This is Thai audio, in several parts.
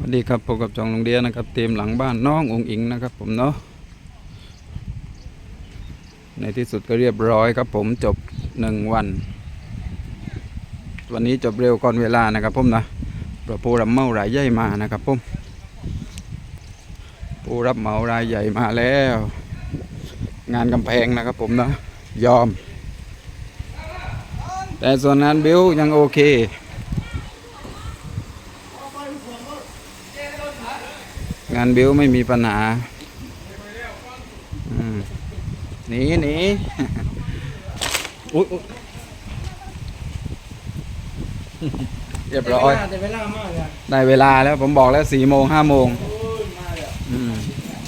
สวัสดีครับพบกับจองโรงเรียนนะครับเตรียมหลังบ้านน้ององค์อิงนะครับ ผมเนาะในที่สุดก็เรียบร้อยครับ ผมจบหนึ่งวัน วันนี้จบเร็วก่อนเวลานะครับผมนะเพระผู้รับเมารายใหญ่มานะครับผมผู้รับเมารายใหญ่มาแล้ว งานกำแพงนะครับ ผมนะยอม แต่ส่วนงานบิวยังโอเค งานบิวไม่มีปัญหาหนีหนีอุ๊ยเรียบร้อย ได้เวลาแล้วผมบอกแล้วสี่โมงห้าโมง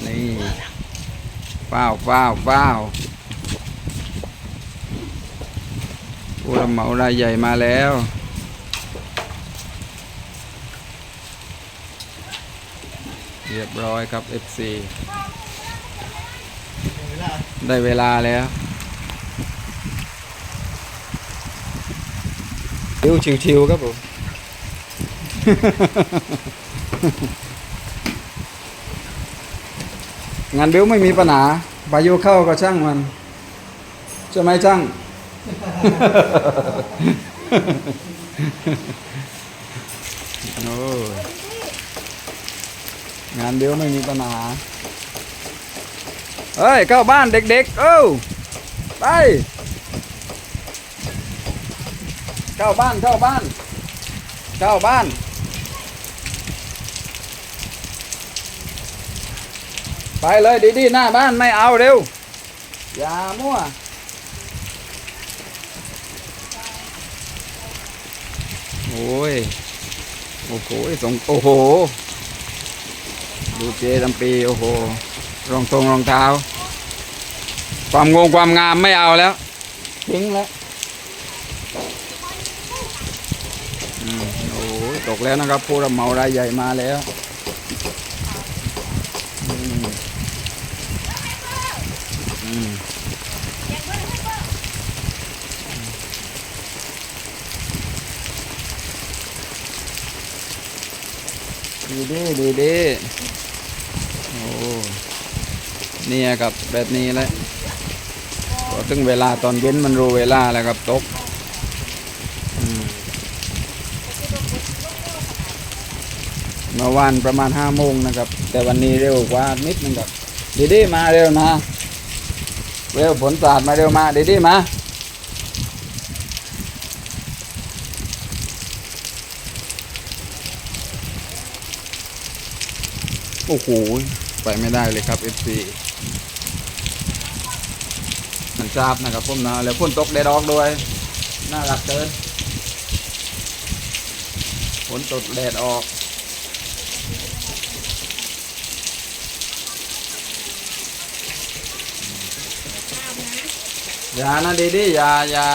นี่ฟ้าวฟ้าวฟ้าวผู้รับเหมารายใหญ่มาแล้ว เรียบร้อยครับ FC ได้เวลาแล้วชิวชิวชิวๆครับผม งานบิวไม่มีปัญหาพายุเข้าก็ช่างมัน ใช่ไหมช่าง โอ้ งานบิวไม่มีปัญหา เฮ้ย เข้าบ้านเด็กๆ เอ้าไป เข้าบ้านเข้าบ้าน เข้าบ้านไปเลยดีๆหน้าบ้านไม่เอาเร็ว อย่ามั่ว โอ้ย โอ้โหสงโอ้โห ดูเจลำปีโอ้โหรองทรงรองเท้า ความงงความงามไม่เอาแล้ว ทิ้งแล้วอืมโอ้ยตกแล้วนะครับผู้รับเหมารายใหญ่มาแล้วอืมอืมดีดีดีดีโอ้เนี่ครับแบบนี้แหละพอถึงเวลาตอนเย็นมันรู้เวลาแล้วครับตกเมื่อวานประมาณห้าโมงนะครับ แต่วันนี้เร็วกว่านิดนึงครับดีดีมาเร็วนะเร็วผลศาสตร์มาเร็วมาดีดีมาโอ้โห ไปไม่ได้เลยครับ FC มันทราบนะครับผมนะแล้วพ่นตกแดดออกด้วย น่ารักเกินฝนตกแดดออกอย่านะดีดีอย่าอย่า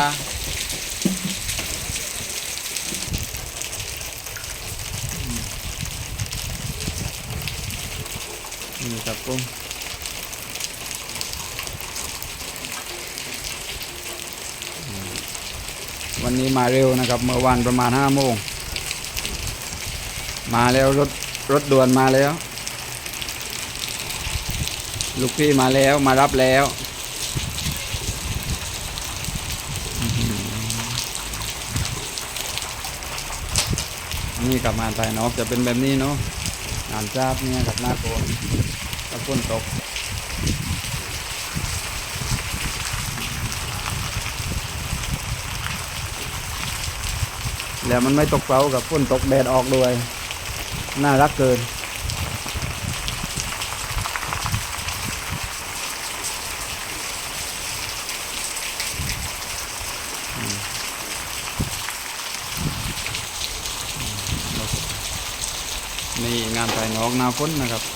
นี่ครับผม วันนี้มาเร็วนะครับ เมื่อวานประมาณห้าโมง มาแล้วรถรถด่วนมาแล้ว ลูกพี่มาแล้วมารับแล้วนี่กลับงานภายนอกจะเป็นแบบนี้เนาะงานจ้าบเนี่ยกับหน้าโกนกับฝนตก แล้วมันไม่ตกเปล่ากับฝนตกแดดออกด้วย น่ารักเกิน นี่งานภายนอกนาฝนนะครับ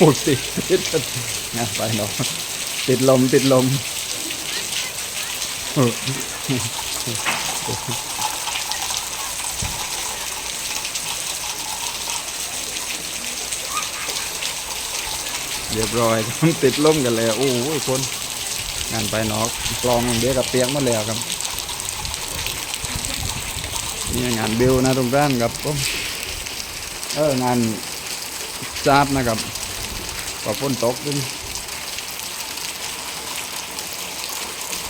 งานไปอ้ติดติดงานไปเนาะติดลมติดลมเรียบร้อยติดลมกันเลยโอ้ยคนงานไปเนอกกลองเดียวกับเปียกมาแล้วครับนี่งานบิวนะตรงร้านครับผมเอองานจับนะครับ ก็ฝนตกด้วยนี่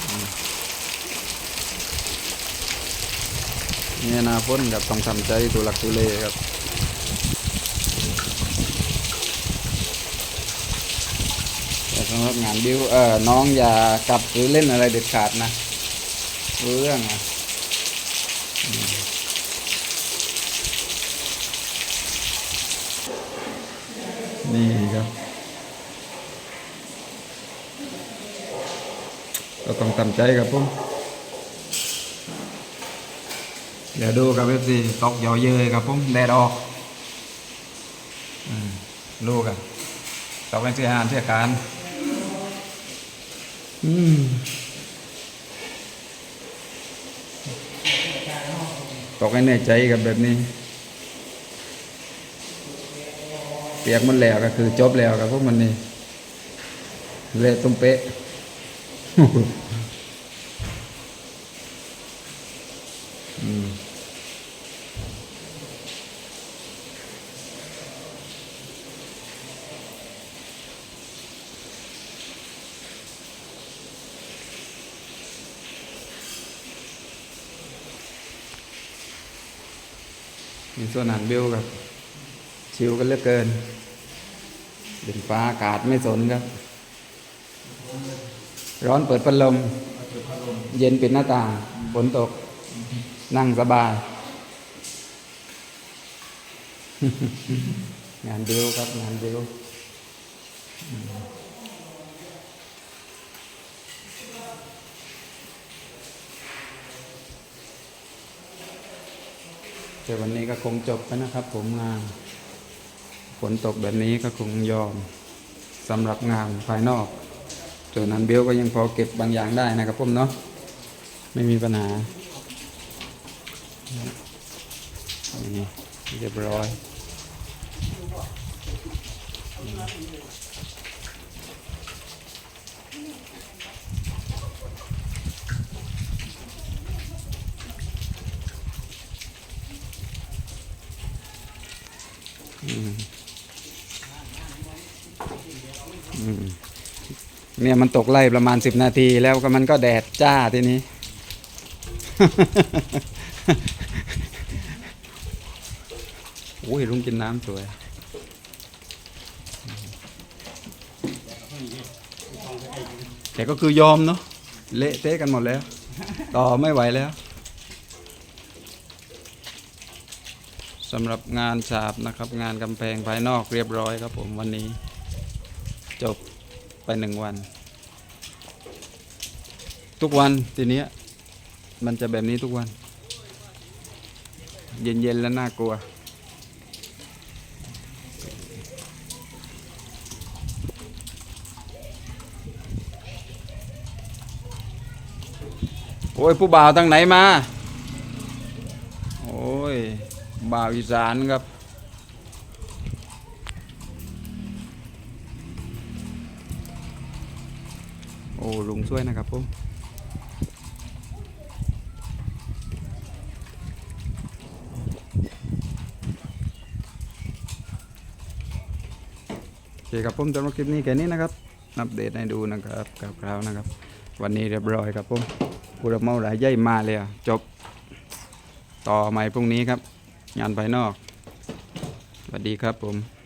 อืมนี่นาฝนครับต้องทำใจตัวหลักตัวเลครับแต่สำหรับงานบิวเออน้องอย่ากลับหรือเล่นอะไรเด็ดขาดนะรู้เรื่องอะนี่ครับ ก็ต้องทำใจครับผมเดี๋ยวดูครับเอฟซีตกเยาเยยครับผมแดดออกอลูกอะตกเป็นเสียหารเสียการอืมตกให้เหนื่อยใจกับแบบนี้เปียกมันแล้วก็คือจบแล้วกับพวกมันนี่เละตุ้มเป๊ะ มีส่วนหันบิวครับ ชิวกันเหลือเกินดินฟ้าอากาศไม่สนครับ ร้อนเปิดพัดลม เย็นปิดหน้าต่างฝนตก นั่งสบาย งานเดิวครับ งานเดิวแต่วันนี้ก็คงจบแล้วนะครับ ผมงานฝนตกแบบนี้ก็คงยอมสำหรับงานภายนอก ส่วนนั้นเบลก็ยังพอเก็บบางอย่างได้นะครับผมเนาะไม่มีปัญหานี่เรียบร้อยอืมอืม เนี่ยมันตกไล่ประมาณสิบนาทีแล้วก็มันก็แดดจ้าทีนี้ โอ้ยลุงกินน้ำสวย แต่ก็คือยอมเนาะเละเทะกันหมดแล้ว ต่อไม่ไหวแล้วสำหรับงานฉาบนะครับ งานกำแพงภายนอกเรียบร้อยครับผมวันนี้ จบ หนึ่งวัน ทุกวันทีเนี้ยมันจะแบบนี้ทุกวัน เย็นๆแล้วน่ากลัว โอ้ย ผู้บ่าวทางไหนมา โอ้ย บ่าวอีสานครับ ลุงช่วยนะครับผมโอเคครับผมสำหรับคลิปนี้แค่นี้นะครับอัปเดตให้ดูนะครับคราวนะครับ วันนี้เรียบร้อยครับผมผู้รับเหมาหลายใหญ่มาเลยอะจบต่อใหม่พรุ่งนี้ครับ งานภายนอกสวัสดีครับผม